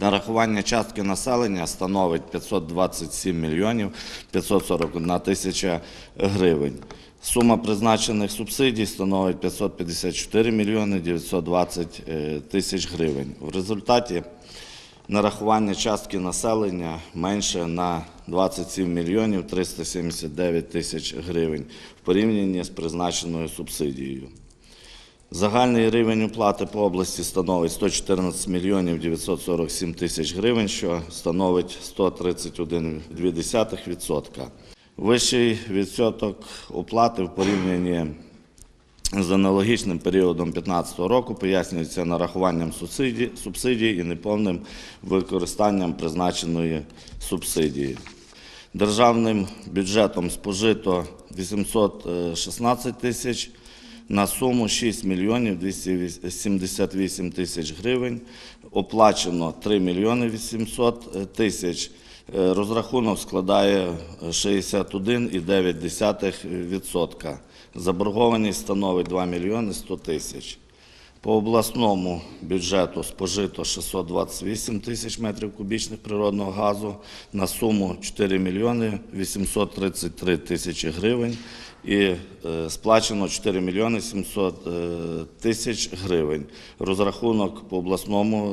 Нарахування частки населення становить 527 мільйонів 541 тисяча гривень. Сума призначених субсидій становить 554 мільйони 920 е, тисяч гривень. В результаті нарахування частки населення менше на 27 мільйонів 379 тисяч гривень в порівнянні з призначеною субсидією. Загальний рівень оплати по області становить 114 мільйонів 947 тисяч гривень, що становить 131,2%. Вищий відсоток оплати в порівнянні з аналогічним періодом 2015 року пояснюється нарахуванням субсидій, субсидій і неповним використанням призначеної субсидії. Державним бюджетом спожито 816 тисяч на суму 6 мільйонів 278 тисяч гривень. Оплачено 3 мільйони 800 тисяч. Е, Розрахунок складає 61,9%. Заборгованість становить 2 мільйони 100 тисяч. По обласному бюджету спожито 628 тисяч метрів кубічних природного газу на суму 4 мільйони 833 тисячі гривень і е, сплачено 4 мільйони 700 е, тисяч гривень. Розрахунок по обласному е,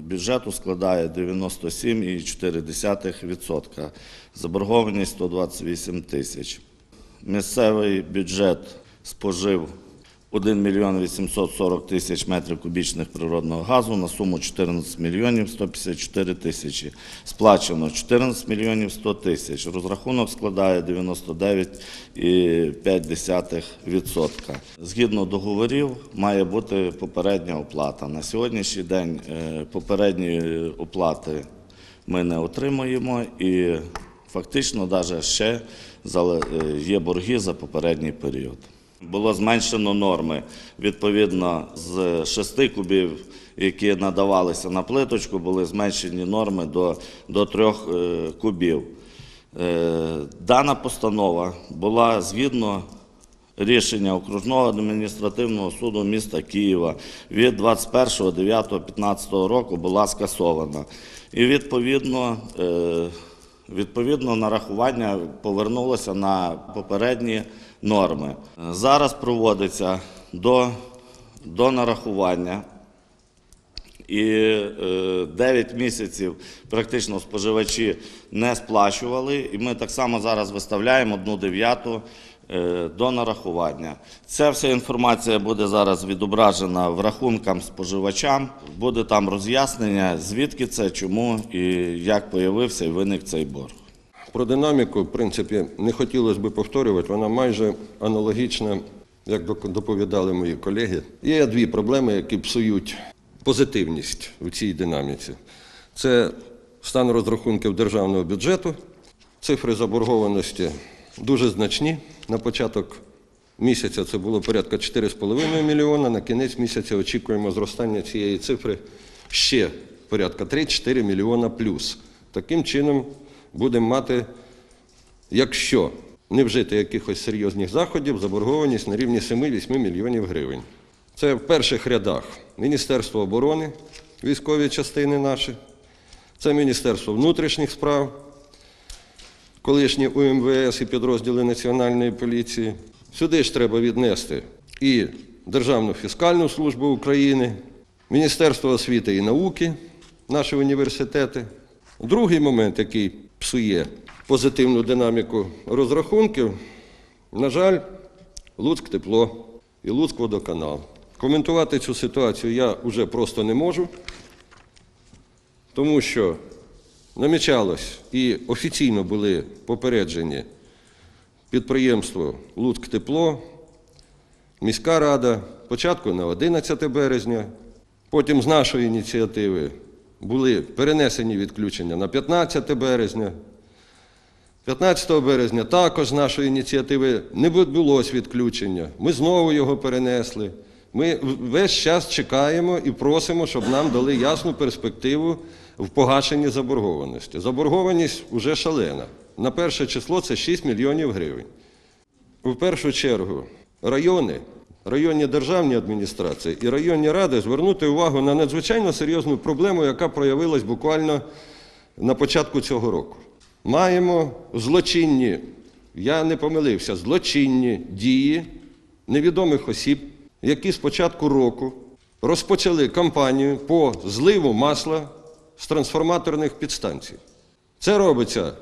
бюджету складає 97,4%. Заборгованість 128 тисяч. Місцевий бюджет спожив 1 мільйон 840 тисяч метрів кубічних природного газу на суму 14 мільйонів 154 тисячі. Сплачено 14 мільйонів 100 тисяч. Розрахунок складає 99,5%. Згідно договорів має бути попередня оплата. На сьогоднішній день е, попередньої оплати ми не отримуємо і фактично навіть ще е, є борги за попередній період. Було зменшено норми відповідно з 6 кубів, які надавалися на плиточку, були зменшені норми до, до 3 кубів. Е, Дана постанова була згідно рішення окружного адміністративного суду міста Києва від 21.09.15 року була скасована. І відповідно, е, відповідно нарахування повернулося на попередні норми. Е, Зараз проводиться до, до нарахування. І е, 9 місяців практично споживачі не сплачували. І ми так само зараз виставляємо одну дев'яту е, до нарахування. Ця вся інформація буде зараз відображена в рахункам споживачам. Буде там роз'яснення, звідки це, чому і як появився і виник цей борг. Про динаміку, в принципі, не хотілося б повторювати, вона майже аналогічна, як доповідали мої колеги. Є дві проблеми, які псують позитивність у цій динаміці. Це стан розрахунків державного бюджету, цифри заборгованості дуже значні. На початок місяця це було порядка 4,5 мільйона, на кінець місяця очікуємо зростання цієї цифри ще порядка 3-4 мільйона плюс. Таким чином будемо мати, якщо не вжити якихось серйозних заходів, заборгованість на рівні 7-8 мільйонів гривень. Це в перших рядах Міністерство оборони, військові частини наші, це Міністерство внутрішніх справ, колишні УМВС і підрозділи Національної поліції. Сюди ж треба віднести і Державну фіскальну службу України, Міністерство освіти і науки, наші університети. Другий момент, який псує позитивну динаміку розрахунків, на жаль, Луцьк тепло і Луцьк водоканал. Коментувати цю ситуацію я вже просто не можу, тому що намічалось і офіційно були попереджені підприємство Луцьк тепло, міська рада, спочатку на 11 березня, потім з нашої ініціативи були перенесені відключення на 15 березня. 15 березня також з нашої ініціативи не відбулось відключення. Ми знову його перенесли. Ми весь час чекаємо і просимо, щоб нам дали ясну перспективу в погашенні заборгованості. Заборгованість вже шалена. На перше число це 6 мільйонів гривень. У першу чергу райони, районні державні адміністрації і районні ради звернути увагу на надзвичайно серйозну проблему, яка проявилась буквально на початку цього року. Маємо злочинні, я не помилився, злочинні дії невідомих осіб, які з початку року розпочали кампанію по зливу масла з трансформаторних підстанцій. Це робиться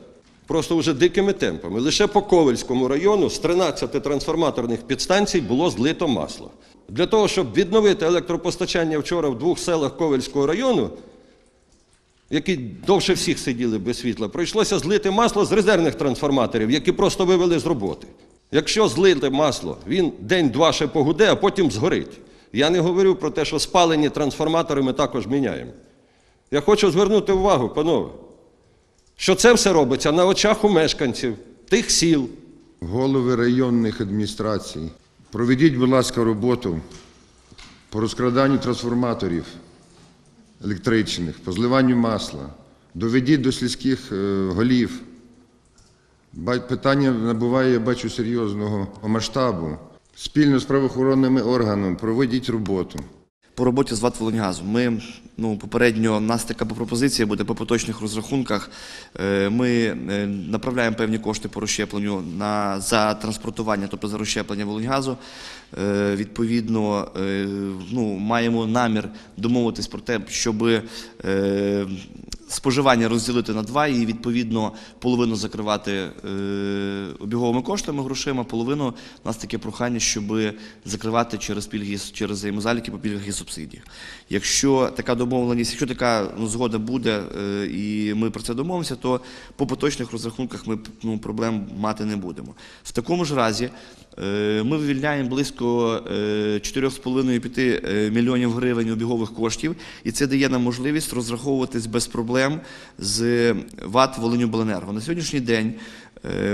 просто вже дикими темпами. Лише по Ковельському району з 13 трансформаторних підстанцій було злито масло. Для того, щоб відновити електропостачання вчора в двох селах Ковельського району, які довше всіх сиділи без світла, прийшлося злити масло з резервних трансформаторів, які просто вивели з роботи. Якщо злити масло, він день-два ще погуде, а потім згорить. Я не говорю про те, що спалені трансформатори ми також міняємо. Я хочу звернути увагу, панове, що це все робиться на очах у мешканців тих сіл. Голови районних адміністрацій, проведіть, будь ласка, роботу по розкраданню трансформаторів електричних, по зливанню масла. Доведіть до сільських е, голів. Питання набуває, я бачу, серйозного масштабу. Спільно з правоохоронними органами проведіть роботу. По роботі з ВАТ «Волиньгазу» ми ну, попередньо у нас така пропозиція буде по поточних розрахунках. Е, Ми е, направляємо певні кошти по розщепленню на за транспортування, тобто за розщеплення Волиньгазу. Е, Відповідно, ну, маємо намір домовитись про те, щоб споживання розділити на два і відповідно половину закривати е, обіговими коштами грошима, половину у нас таке прохання, щоб закривати через пільги через взаємозаліки по пільгах і субсидіях. Якщо така домовленість, якщо така ну, згода буде е, і ми про це домовимося, то по поточних розрахунках ми ну, проблем мати не будемо. В такому ж разі е, ми вивільняємо близько е, 4,5-5 е, мільйонів гривень обігових коштів, і це дає нам можливість розраховуватись без проблем з ВАТ Волиню Бленерго. На сьогоднішній день е,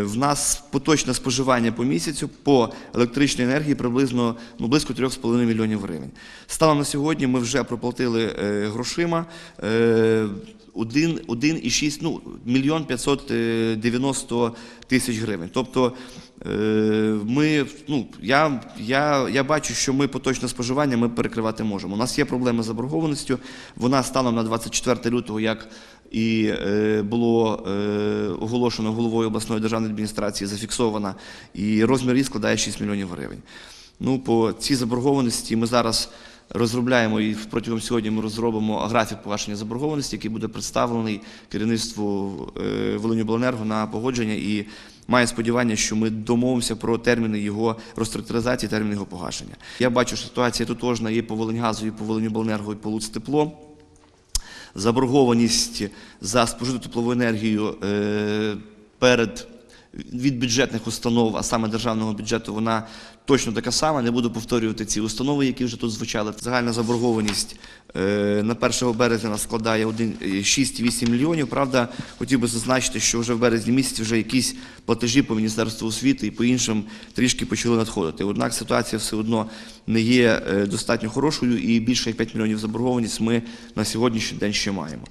в нас поточне споживання по місяцю по електричній енергії приблизно ну, близько 3,5 мільйонів гривень. Станом на сьогодні ми вже проплатили е, грошима. Е, 1,6 ну, мільйон 590 тисяч гривень. Тобто е, ми, ну, я, я, я бачу, що ми поточне споживання ми перекривати можемо. У нас є проблеми з заборгованістю. Вона станом на 24 лютого, як і е, було е, оголошено головою обласної державної адміністрації, зафіксована, і розмір її складає 6 мільйонів гривень. Ну, по цій заборгованості ми зараз розробляємо і протягом сьогодні ми розробимо графік погашення заборгованості, який буде представлений керівництву е, Волиньобленерго на погодження і має сподівання, що ми домовимося про терміни його розструктуризації, терміни його погашення. Я бачу, що ситуація тотожна є по Волиньгазу, і по Волиньобленерго, і по Луцтепло. Заборгованість за спожиту теплову енергію е, перед від бюджетних установ, а саме державного бюджету, вона точно така сама. Не буду повторювати ці установи, які вже тут звучали. Загальна заборгованість е, на 1 березня складає один- е, 6,8 мільйонів. Правда, хотів би зазначити, що вже в березні місяці вже якісь платежі по Міністерству освіти і по іншим трішки почали надходити. Однак ситуація все одно не є е, достатньо хорошою, і більше як 5 мільйонів заборгованість ми на сьогоднішній день ще маємо.